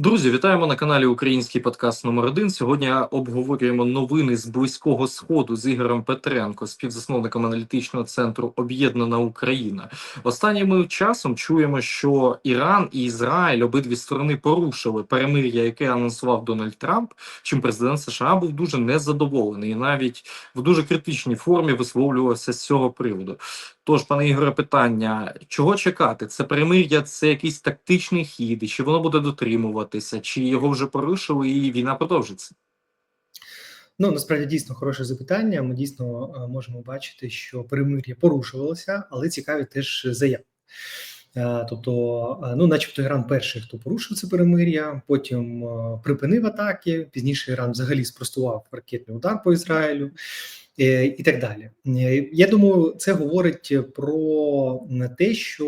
Друзі, вітаємо на каналі Український подкаст номер 1 Сьогодні обговорюємо новини з близького сходу з Ігорем Петренко, співзасновником аналітичного центру Об'єднана Україна. Останнім часом чуємо, що Іран і Ізраїль обидві сторони порушили перемир'я, яке анонсував Дональд Трамп. Чим президент США був дуже незадоволений і навіть в дуже критичній формі висловлювався з цього приводу. Тож, пане Ігоре, питання: чого чекати? Це перемир'я, це якийсь тактичний хід, чи воно буде дотримуватися, чи його вже порушили, і війна продовжиться? Ну насправді дійсно хороше запитання. Ми дійсно е, можемо бачити, що перемир'я порушувалося, але цікаві теж заяви. Е, Тобто, е, ну, начебто, Іран перший, хто порушив це перемир'я, потім припинив атаки. Пізніше Іран взагалі спростував ракетний удар по Ізраїлю і так далі. Е, Я думаю, це говорить про те, що,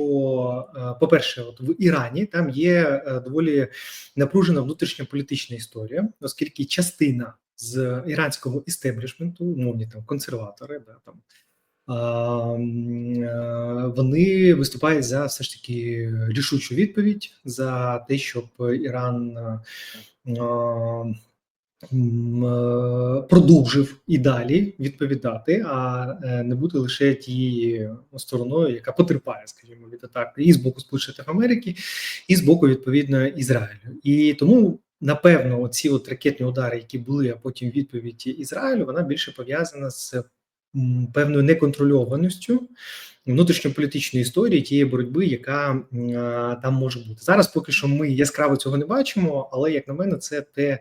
е, по-перше, от в Ірані там є е, доволі напружена внутрішня політична історія, оскільки частина з іранського істеблішменту, умовні там консерватори, да там. е, Вони виступають за все ж таки рішучу відповідь за те, щоб Іран е, е, продовжив і далі відповідати, а е, не бути лише тією стороною, яка потерпає, скажімо, від атак і з боку Сполучених Америки, і з боку відповідно Ізраїлю. І тому напевно, оці от ракетні удари, які були, а потім відповідь Ізраїлю, вона більше пов'язана з певною неконтрольованістю внутрішньополітичної історії тієї боротьби, яка а, там може бути зараз. Поки що ми яскраво цього не бачимо, але як на мене, це те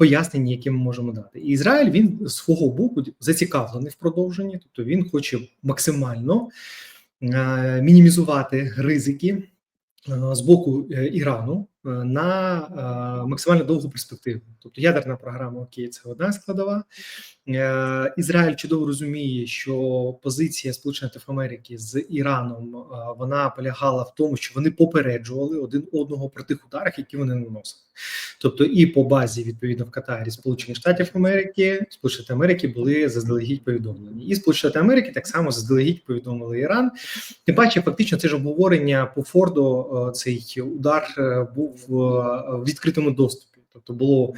пояснення, яке ми можемо дати. І Ізраїль він з свого боку зацікавлений в продовженні, тобто він хоче максимально е, мінімізувати ризики е, з боку е, Ірану на максимально довгу перспективу. Тобто ядерна програма Окей, це одна складова. Ізраїль чудово розуміє, що позиція Сполучених Штатів Америки з Іраном вона полягала в тому, що вони попереджували один одного про тих ударах, які вони наносили. Тобто, і по базі відповідно в Катарі Сполучених Штатів Америки, Сполучені Америки були заздалегідь повідомлені, і Сполучені Штати Америки так само заздалегідь повідомили Іран. Тим паче, фактично, це ж обговорення по Форду. е, Цей удар е, був е, в відкритому доступі. Тобто було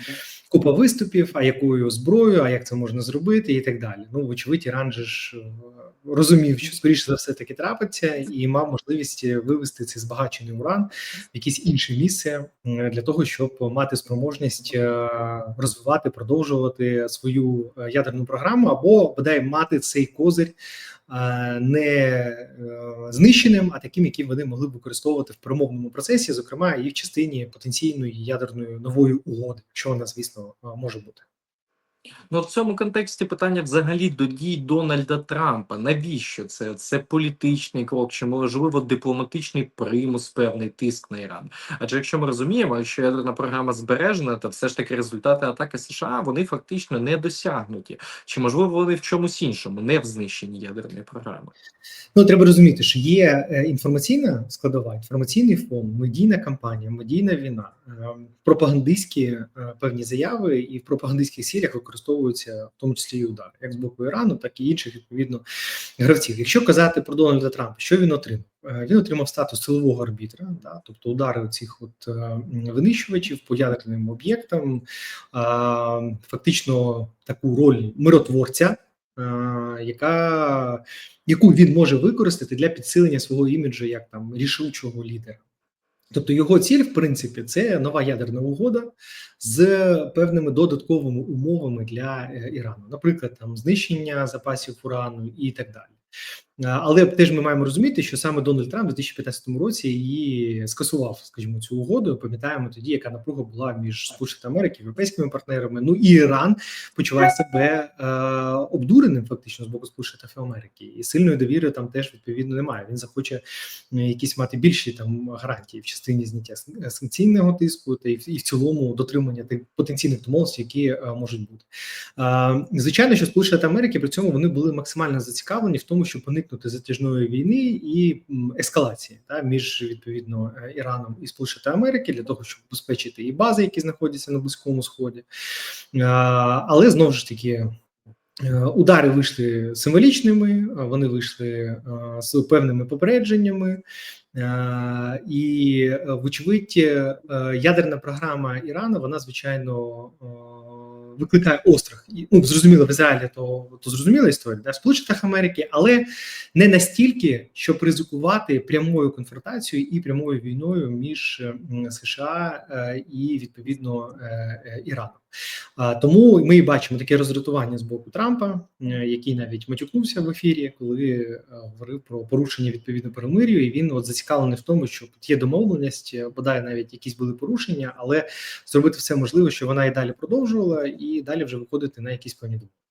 купа виступів, а якою зброєю, а як це можна зробити, і так далі. Ну, вочевидь, Іран же ж е, розумів, що скоріше за все таки трапиться, і мав можливість вивести цей збагачений уран в якесь інше місце е, для того, щоб мати спроможність е, розвивати, продовжувати свою е, ядерну програму, або бодай мати цей козир е, не е, знищеним, а таким, яким вони могли б використовувати в перемовному процесі, зокрема і в частині потенційної ядерної нової угоди, що вона, звісно, е, може бути. Ну, в цьому контексті питання взагалі до дій Дональда Трампа. Навіщо це? Це політичний крок, чи можливо дипломатичний примус, певний тиск на Іран. Адже якщо ми розуміємо, що ядерна програма збережена, то все ж таки результати атаки США вони фактично не досягнуті. Чи можливо вони в чомусь іншому, не в знищенні ядерної програми? Ну, треба розуміти, що є е, інформаційна складова, інформаційний фон, медійна кампанія, медійна війна, е, пропагандистські е, певні заяви, і в пропагандистських цілях використовуються в тому числі і удари, як з боку Ірану, так і інших відповідно гравців. Якщо казати про Дональда Трампа, що він отримав? Е, Він отримав статус силового арбітра, да, тобто удари цих от е, винищувачів по ядерним об'єктам, а, фактично таку роль миротворця, е, яка яку він може використати для підсилення свого іміджу як там рішучого лідера. Тобто його ціль, в принципі, це нова ядерна угода з певними додатковими умовами для е, Ірану, наприклад, там знищення запасів урану і так далі. А, Але теж ми маємо розуміти, що саме Дональд Трамп у 2015 році її скасував, скажімо, цю угоду. Пам'ятаємо тоді, яка напруга була між Сполученими Америки, європейськими партнерами. Ну і Іран почуває себе е, обдуреним фактично з боку Сполучених Америки, і сильної довіри там теж відповідно немає. Він захоче е, якісь мати більші там гарантії в частині зняття санкційного тиску, та і в, і в цілому дотримання тих потенційних домовленостей, які е, можуть бути. Е, звичайно, що Сполучені Америки при цьому вони були максимально зацікавлені в тому, щоб уникнути затяжної війни і ескалації та між відповідно е, Іраном і Сполучені Америки для того, щоб забезпечити і бази, які знаходяться на близькому сході. Е, Але знову ж таки. е, Удари вийшли символічними, вони вийшли з певними попередженнями, І, вочевидь, ядерна програма Ірану, вона звичайно викликає острах. І, Ну, зрозуміло, в Ізраїлі то, то зрозуміла історія, да, в Сполучених Америки, але не настільки, щоб ризикувати прямою конфронтацією і прямою війною між США е, і відповідно е, е, Іраном. Тому ми бачимо таке роздратування з боку Трампа, е, який навіть матюкнувся в ефірі, коли е, говорив про порушення відповідно перемир'ю. І він от зацікавлений в тому, що є домовленість, е, бодай навіть якісь були порушення, але зробити все можливе, що вона і далі продовжувала, і далі вже виходити на якісь певні домовленості.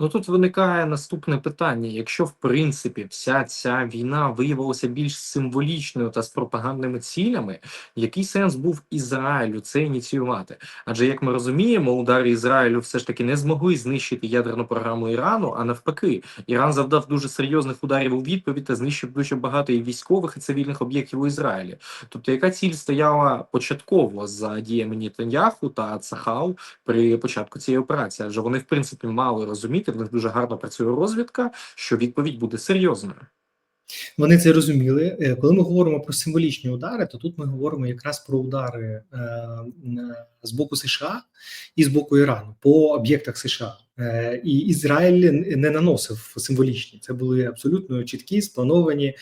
Ну тут виникає наступне питання: якщо в принципі вся ця війна виявилася більш символічною та з пропагандними цілями, який сенс був Ізраїлю це ініціювати? Адже як ми розуміємо, удари Ізраїлю все ж таки не змогли знищити ядерну програму Ірану, а навпаки, Іран завдав дуже серйозних ударів у відповідь та знищив дуже багато і військових і цивільних об'єктів у Ізраїлі. Тобто, яка ціль стояла початково за діями Нетаньяху та Цахал при початку цієї операції? Адже вони в принципі мали розуміти, в них дуже гарно працює розвідка, що відповідь буде серйозною. Вони це розуміли. Е, Коли ми говоримо про символічні удари, то тут ми говоримо якраз про удари е, з боку США і з боку Ірану по об'єктах США. Е, І Ізраїль не наносив символічні. Це були абсолютно чіткі, сплановані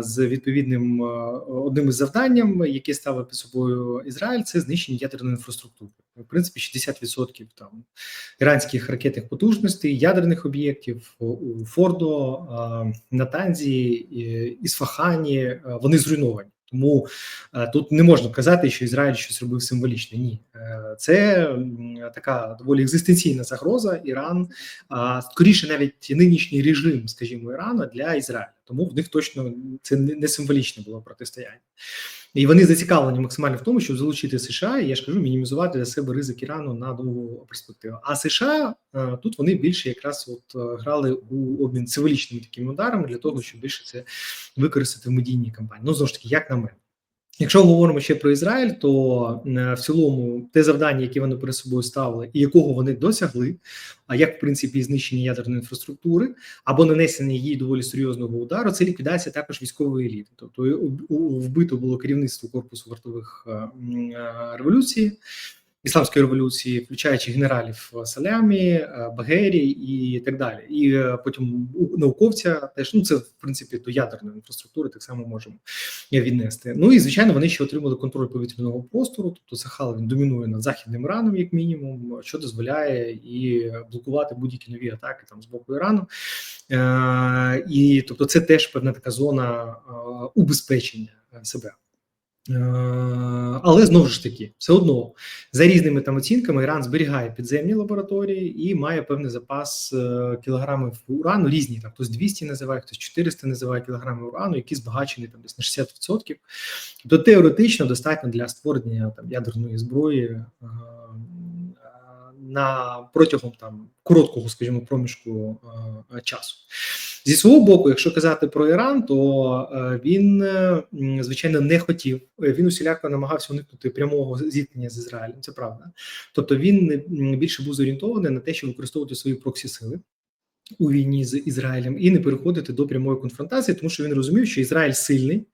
з відповідним е, одним із завданням, яке ставив під собою Ізраїль, це знищення ядерної інфраструктури. В принципі, 60% там іранських ракетних потужностей, ядерних об'єктів у Фордо, е, Натанзі, Ісфахані, е, вони зруйновані. Тому е, тут не можна казати, що Ізраїль щось робив символічне. Ні, Е, це така доволі екзистенційна загроза. Іран, скоріше, навіть нинішній режим, скажімо, Ірану для Ізраїля. Тому в них точно це не символічне було протистояння. І вони зацікавлені максимально в тому, щоб залучити США, і я ж кажу, мінімізувати для себе ризик Ірану на довгу перспективу. А США е, тут вони більше якраз от е, грали у обмін цивілічними такими ударами для того, щоб більше це використати в медійній кампанії. Ну знову ж таки, як на мене. Якщо говоримо ще про Ізраїль, то е, в цілому те завдання, яке вони перед собою ставили, і якого вони досягли, а як в принципі знищення ядерної інфраструктури або нанесення їй доволі серйозного удару, це ліквідація також військової еліти. Тобто вбито було керівництво корпусу вартових е, е, революції. Ісламської революції, включаючи генералів Салямі, е, Багері і так далі, і е, потім науковця теж ну це в принципі до ядерної інфраструктури так само можемо віднести. Ну і звичайно, вони ще отримали контроль повітряного простору. Тобто Сахал він домінує над західним Іраном, як мінімум, що дозволяє і блокувати будь-які нові атаки там з боку Ірану. Е, і тобто, це теж певна така зона е, убезпечення е, себе. Е, Але знову ж таки, все одно за різними там оцінками Іран зберігає підземні лабораторії і має певний запас е, кілограмів урану. Різні там хтось 200 називає, хтось 400 називає кілограми урану, які збагачені там десь на 60%. Тобто теоретично достатньо для створення там ядерної зброї е, на протягом там короткого, скажімо, проміжку е, часу. Зі свого боку, якщо казати про Іран, то е, він е, звичайно не хотів. е, Він усіляко намагався уникнути прямого зіткнення з Ізраїлем. Це правда. Тобто він більше був зорієнтований на те, щоб використовувати свої проксі сили у війні з Ізраїлем і не переходити до прямої конфронтації, тому що він розумів, що Ізраїль сильний.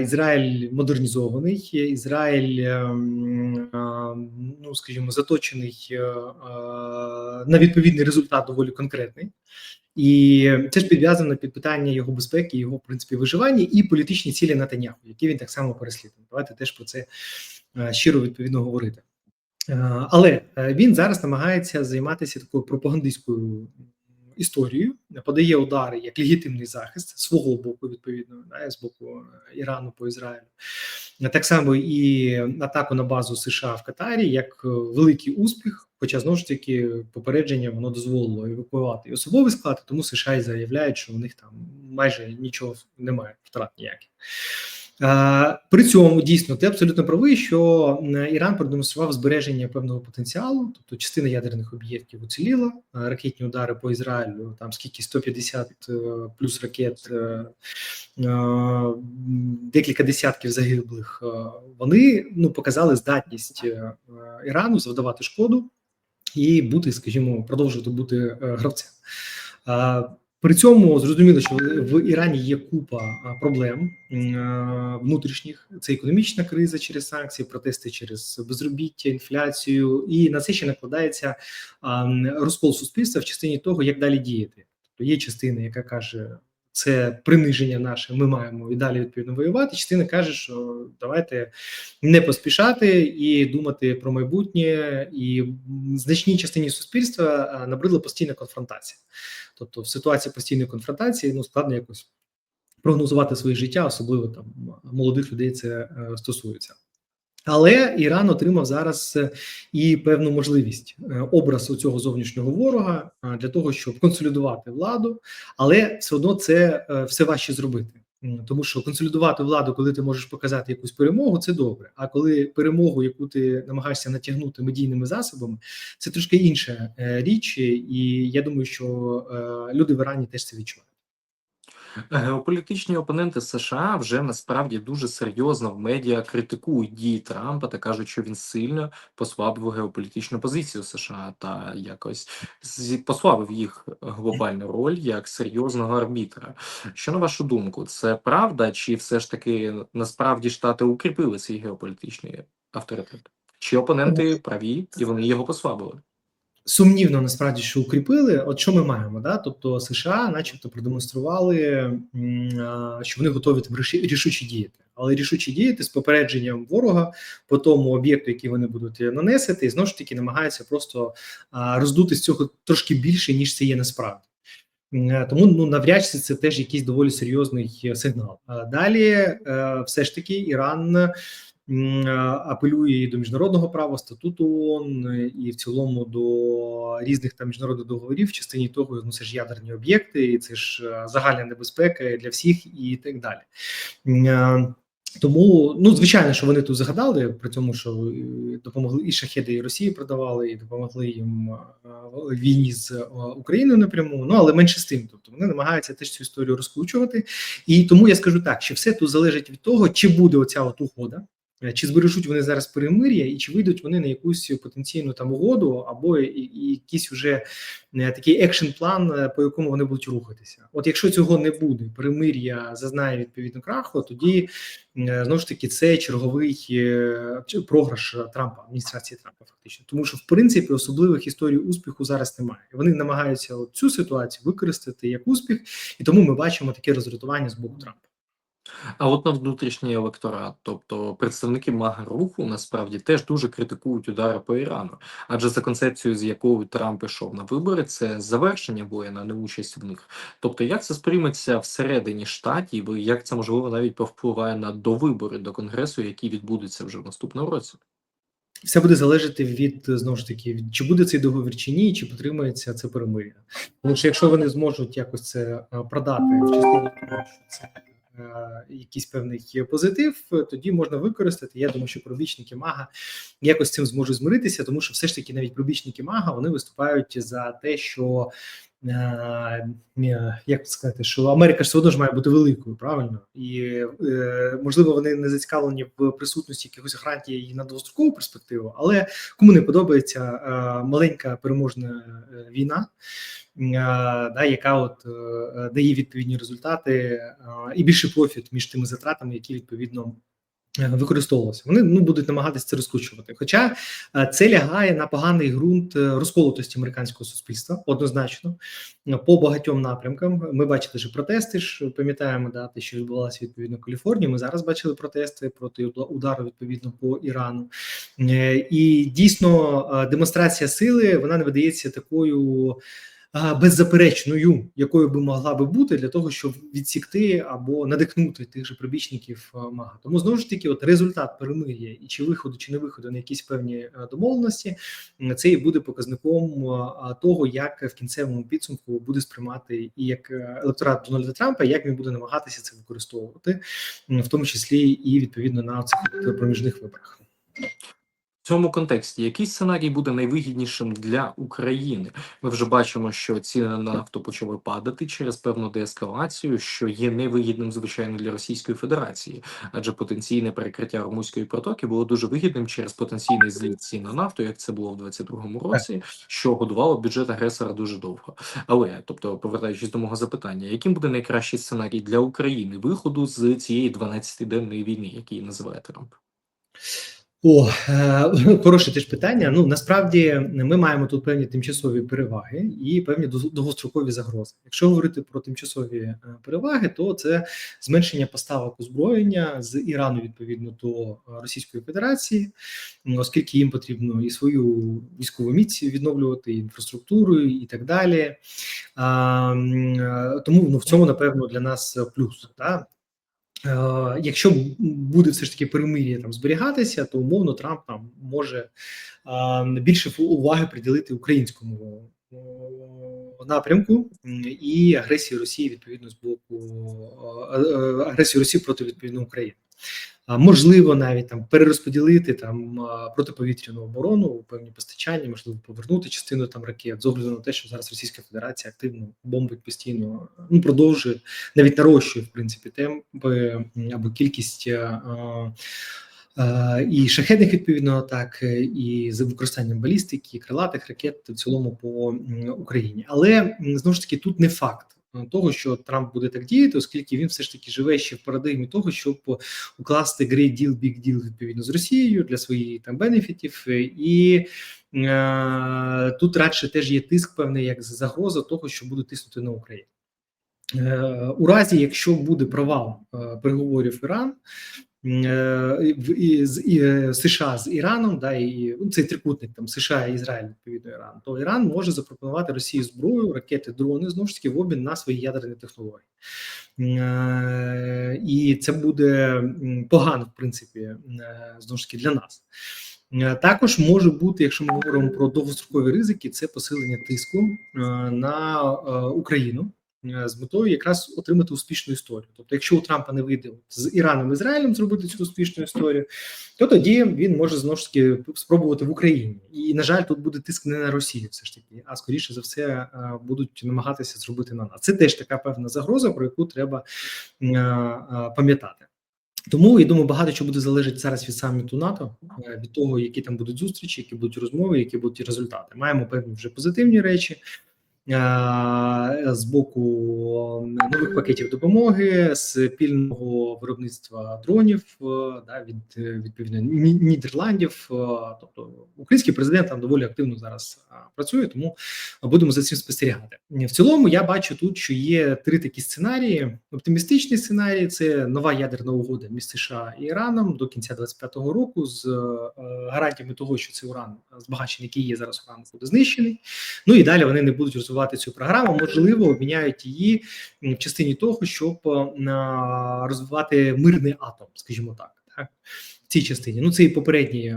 Ізраїль модернізований, Ізраїль, ем, ну скажімо, заточений е, е, на відповідний результат доволі конкретний, і це ж підв'язано під питання його безпеки, його в принципі виживання і політичні цілі Натаняху, які він так само переслідує. Давайте теж про це е, щиро відповідно говорити. Але він зараз намагається займатися такою пропагандистською історією, подає удари як легітимний захист свого боку, відповідно, да, з боку е, Ірану по Ізраїлю. Так само і атаку на базу США в Катарі як е, великий успіх. Хоча знову ж таки попередження воно дозволило евакуювати і особовий склад, тому США і заявляють, що у них там майже нічого немає, втрат ніяких. Е, При цьому дійсно ти абсолютно правий, що Іран продемонстрував збереження певного потенціалу, тобто частина ядерних об'єктів уціліла, е, ракетні удари по Ізраїлю, там скільки 150 е, плюс ракет, декілька десятків загиблих. Вони ну показали здатність Ірану завдавати шкоду і бути, скажімо, продовжувати бути гравцем. При цьому зрозуміло, що в Ірані є купа проблем внутрішніх. Це економічна криза через санкції, протести через безробіття, інфляцію, і на це ще накладається розкол суспільства в частині того, як далі діяти. Тобто є частина, яка каже. Це приниження наше, ми маємо і далі відповідно воювати. Частина каже, що давайте не поспішати і думати про майбутнє, і значній частині суспільства набридла постійна конфронтація. Тобто, в ситуації постійної конфронтації ну складно якось прогнозувати своє життя, особливо там молодих людей це е, стосується. Але Іран отримав зараз е, і певну можливість е, образ у цього зовнішнього ворога для того, щоб консолідувати владу, але все одно це все важче зробити. Тому що консолідувати владу, коли ти можеш показати якусь перемогу, це добре. А коли перемогу, яку ти намагаєшся натягнути медійними засобами, це трошки інша е, річ, і я думаю, що е, люди в Ірані теж це відчувають. Геополітичні опоненти США вже насправді дуже серйозно в медіа критикують дії Трампа та кажуть, що він сильно послабив геополітичну позицію США та якось послабив їх глобальну роль як серйозного арбітра. Що на вашу думку, це правда, чи все ж таки насправді Штати укріпили свій геополітичний авторитет? Чи опоненти праві і вони його послабили? Сумнівно насправді, що укріпили. От що ми маємо? Да? Тобто США, начебто, продемонстрували, що вони готові там рішуче діяти, але рішуче діяти з попередженням ворога по тому об'єкту, який вони будуть нанесити, і знову ж таки намагаються просто роздути з цього трошки більше, ніж це є насправді. Е, Тому ну навряд чи це теж якийсь доволі серйозний е, сигнал. Далі, е, все ж таки, Іран е, апелює і до міжнародного права, статуту ООН, е, і в цілому до різних там міжнародних договорів в частині того, ну це ж ядерні об'єкти, і це ж е, загальна небезпека для всіх, і так далі. Е, Тому, ну звичайно, що вони тут загадали при цьому, що е, допомогли і шахеди, і Росії продавали, і допомогли їм е, війні з е, Україною напряму. Ну але менше з тим, тобто вони намагаються теж цю історію розкручувати. І тому я скажу так, що все тут залежить від того, чи буде оця от угода. Е, Чи збережуть вони зараз перемир'я, і чи вийдуть вони на якусь потенційну там угоду, або якийсь уже е, такий екшн план, е, по якому вони будуть рухатися? От якщо цього не буде, перемир'я зазнає відповідно краху, тоді знову ж таки це черговий програш Трампа, адміністрації Трампа, фактично, тому що в принципі особливих історій успіху зараз немає. Вони намагаються цю ситуацію використати як успіх, і тому ми бачимо таке роздратування з боку Трампа. А от на внутрішній електорат, тобто представники мага руху, насправді теж дуже критикують удари по Ірану, адже за концепцією, з якою Трамп ішов на вибори, це завершення воєн, а не участь в них. Тобто, як це сприйметься всередині штатів, і як це можливо навіть повпливає на довибори до конгресу, які відбудуться вже в наступному році? Все буде залежати від знову ж таки, чи буде цей договір чи ні, чи потримається це перемир'я. Тому що якщо вони зможуть якось це е, продати в частині що це якийсь певний позитив, е, тоді можна використати. Я думаю, що пробічники мага якось цим зможуть змиритися, тому що все ж таки навіть пробічники мага вони виступають за те, що. Е, Як сказати, що Америка ж все одно ж має бути великою, правильно, і е, можливо вони не зацікавлені в присутності якихось гарантій на довгострокову перспективу, але кому не подобається е, маленька переможна війна, да, яка от дає відповідні результати і більший профіт між тими затратами, які відповідно. Е, Використовувалося, вони ну будуть намагатися це розкручувати. Хоча е, це лягає на поганий ґрунт е, розколотості американського суспільства, однозначно по багатьом напрямкам. Ми бачили ж протести. ж Пам'ятаємо да, те, що відбувалося відповідно в Каліфорнії. Ми зараз бачили протести проти удару відповідно по Ірану. І дійсно демонстрація сили вона не видається такою. Беззаперечною, якою би могла би бути для того, щоб відсікти або надихнути тих же прибічників е, мага. Тому знову ж таки, от результат перемир'я і чи виходу, чи не виходу на якісь певні е, домовленості, це і буде показником е, того, як в кінцевому підсумку буде сприймати і як електорат Дональда Трампа, як він буде намагатися це використовувати, в тому числі і відповідно на цих проміжних виборах. В цьому контексті який сценарій буде найвигіднішим для України? Ми вже бачимо, що ціни на нафту почали падати через певну деескалацію, що є невигідним звичайно для Російської Федерації, адже потенційне перекриття Румузької протоки було дуже вигідним через потенційний зліт цін на нафту, як це було в 22-му році, що годувало бюджет агресора дуже довго. Але тобто, повертаючись до мого запитання, яким буде найкращий сценарій для України виходу з цієї 12-денної війни, який називає Трамп? О, е, хороше теж питання. Ну насправді ми маємо тут певні тимчасові переваги і певні довгострокові загрози. Якщо говорити про тимчасові е, переваги, то це зменшення поставок озброєння з Ірану відповідно до е, Російської Федерації, оскільки їм потрібно і свою військову міць відновлювати, і інфраструктуру і так далі. А, тому ну в цьому напевно для нас плюс. Да? Е, Якщо буде все ж таки перемир'я там зберігатися, то умовно Трамп там може е, більше уваги приділити українському е, напрямку і агресії Росії відповідно з боку агресії Росії проти відповідно України. А можливо, навіть там перерозподілити там протиповітряну оборону, певні постачання, можливо, повернути частину там ракет з огляду на те, що зараз Російська Федерація активно бомбить постійно, ну продовжує навіть нарощує в принципі темпи або кількість. е, е, е, І шахедних відповідно атак, е, і з використанням балістики, крилатих ракет в цілому по Україні. Але знову ж таки тут не факт того, що Трамп буде так діяти, оскільки він все ж таки живе ще в парадигмі того, щоб укласти great deal, big deal відповідно з Росією для своїх там бенефітів, і е, тут радше теж є тиск певний як загроза того, що буде тиснути на Україну. Е, У разі, якщо буде провал е, переговорів Іран з е, США з Іраном, да і ну, цей трикутник там США, Ізраїль, відповідно Іран, то Іран може запропонувати Росії зброю, ракети, дрони знову ж таки в обмін на свої ядерні технології. Е, І це буде погано, в принципі, е, знову ж таки для нас. Е, Також може бути, якщо ми говоримо про довгострокові ризики, це посилення тиску е, на е, Україну е, з метою якраз отримати успішну історію. Тобто, якщо у Трампа не вийде з Іраном Ізраїлем зробити цю успішну історію, то тоді він може знову ж таки спробувати в Україні. І на жаль, тут буде тиск не на Росію, все ж таки, а скоріше за все е, будуть намагатися зробити на нас. Це теж така певна загроза, про яку треба е, е, пам'ятати. Тому я думаю, багато чого буде залежати зараз від саміту НАТО, е, від того, які там будуть зустрічі, які будуть розмови, які будуть результати. Маємо певні вже позитивні речі е, з боку нових пакетів допомоги, спільного виробництва дронів е, да, від е, відповідно Нідерландів. Е, Тобто український президент там доволі активно зараз е, працює, тому будемо за цим спостерігати. В цілому я бачу тут, що є три такі сценарії. Оптимістичний сценарій це нова ядерна угода між США і Іраном до кінця 25-го року з е, гарантіями того, що цей уран збагачений, який є зараз уран, буде знищений. Ну і далі вони не будуть розвивати цю програму. Можливо, обміняють її в частині того, щоб е, розвивати мирний атом, скажімо так. Так, в цій частині. Ну це і попередні е,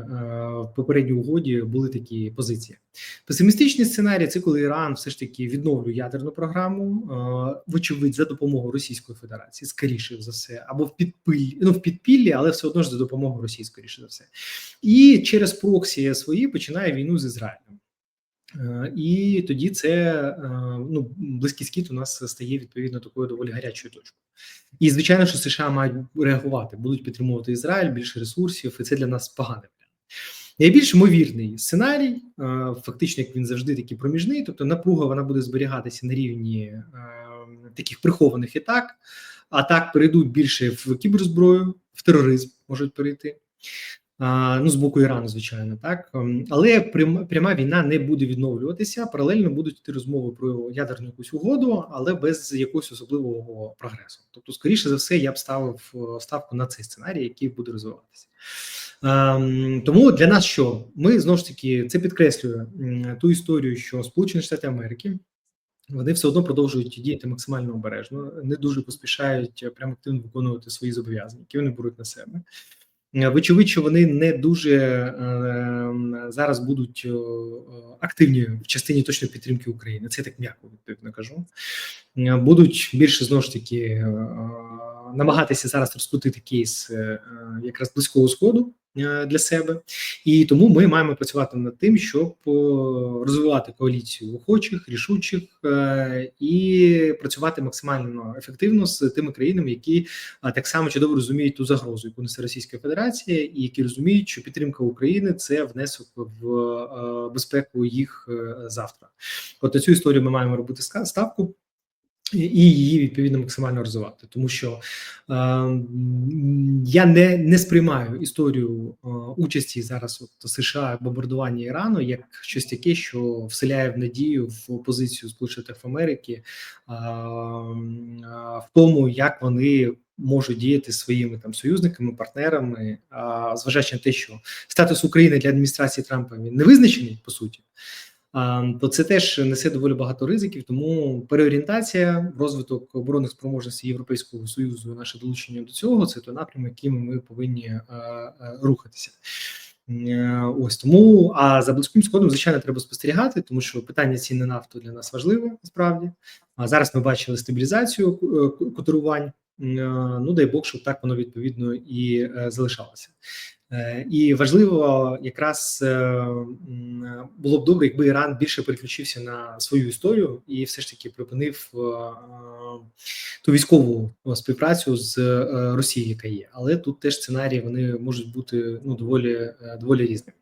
в попередній угоді були такі позиції. Песимістичний сценарій це коли Іран все ж таки відновлює ядерну програму, е, вочевидь, за допомогою Російської Федерації, скоріше за все, або в підпиллі, ну в підпіллі, але все одно ж за допомогою Росії, скоріше за все, і через проксі свої починає війну з Ізраїлем. Е, І тоді це е, ну близький схід у нас стає відповідно такою доволі гарячою точкою. І звичайно, що США мають реагувати, будуть підтримувати Ізраїль, більше ресурсів, і це для нас варіант. Найбільш ймовірний сценарій, е, фактично, як він завжди такий проміжний, тобто напруга вона буде зберігатися на рівні таких прихованих атак. Атак перейдуть більше в кіберзброю, в тероризм можуть перейти. Ну, з боку Ірану, звичайно, так Ем, але пряма, війна не буде відновлюватися. Паралельно будуть йти розмови про ядерну якусь угоду, але без якогось особливого прогресу. Тобто, скоріше за все, я б ставив е, ставку на цей сценарій, який буде розвиватися. Ем, тому для нас що ми знову ж таки це підкреслює ту історію, що Сполучені Штати Америки вони все одно продовжують діяти максимально обережно, не дуже поспішають прямо активно виконувати свої зобов'язання, які вони беруть на себе. Е, Вочевидь, що вони не дуже е, зараз будуть е, активні в частині точної підтримки України. Це я так м'яко відповідно кажу. Будуть більше знову ж таки намагатися зараз розкрутити кейс якраз близького сходу, для себе, і тому ми маємо працювати над тим, щоб е, розвивати коаліцію охочих, рішучих е, і працювати максимально ефективно з тими країнами, які так само чудово розуміють ту загрозу, яку несе Російська Федерація, і які розуміють, що підтримка України це внесок в е, безпеку їх е, завтра. От на цю історію ми маємо робити ставку. І її відповідно максимально розвивати, тому що е, я не, не сприймаю історію е, участі зараз от США в бомбардуванні Ірану як щось таке, що вселяє в надію в позицію Сполучених Америки м, а, в тому, як вони можуть діяти своїми там союзниками, партнерами, а, зважаючи на те, що статус України для адміністрації Трампа він не визначений по суті. То це теж несе доволі багато ризиків. Тому переорієнтація, розвиток оборонних спроможностей Європейського союзу, наше долучення до цього це той напрямок, яким ми повинні е, е, рухатися. Е, Ось тому. А за близьким сходом, звичайно, треба спостерігати, тому що питання цін на нафту для нас важливе насправді. А зараз ми бачили стабілізацію котирувань. Ну дай Бог, щоб так воно відповідно і залишалося. Е, І важливо якраз е, було б добре, якби Іран більше переключився на свою історію і все ж таки припинив е, ту військову співпрацю з Росією, яка є. Але тут теж сценарії вони можуть бути ну доволі доволі різними.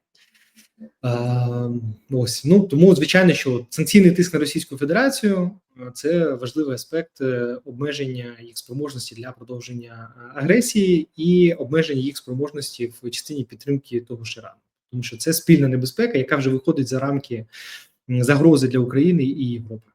Е, Ось ну тому звичайно, що санкційний тиск на Російську Федерацію е, це важливий аспект е, обмеження їх спроможності для продовження е, агресії і обмеження їх спроможності в частині підтримки того ж Ірану. тому що це спільна небезпека, яка вже виходить за рамки загрози для України і Європи.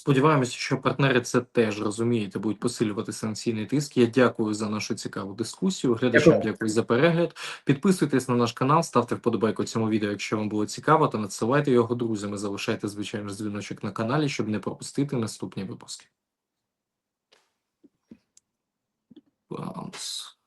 Сподіваємося, що партнери це теж розуміють та будуть посилювати санкційний тиск. Я дякую за нашу цікаву дискусію. Глядачам Дякую. дякую за перегляд. Підписуйтесь на наш канал, ставте вподобайку цьому відео, якщо вам було цікаво, та надсилайте його друзям. і Залишайте звичайно ж дзвіночок на каналі, щоб не пропустити наступні випуски. Баунс.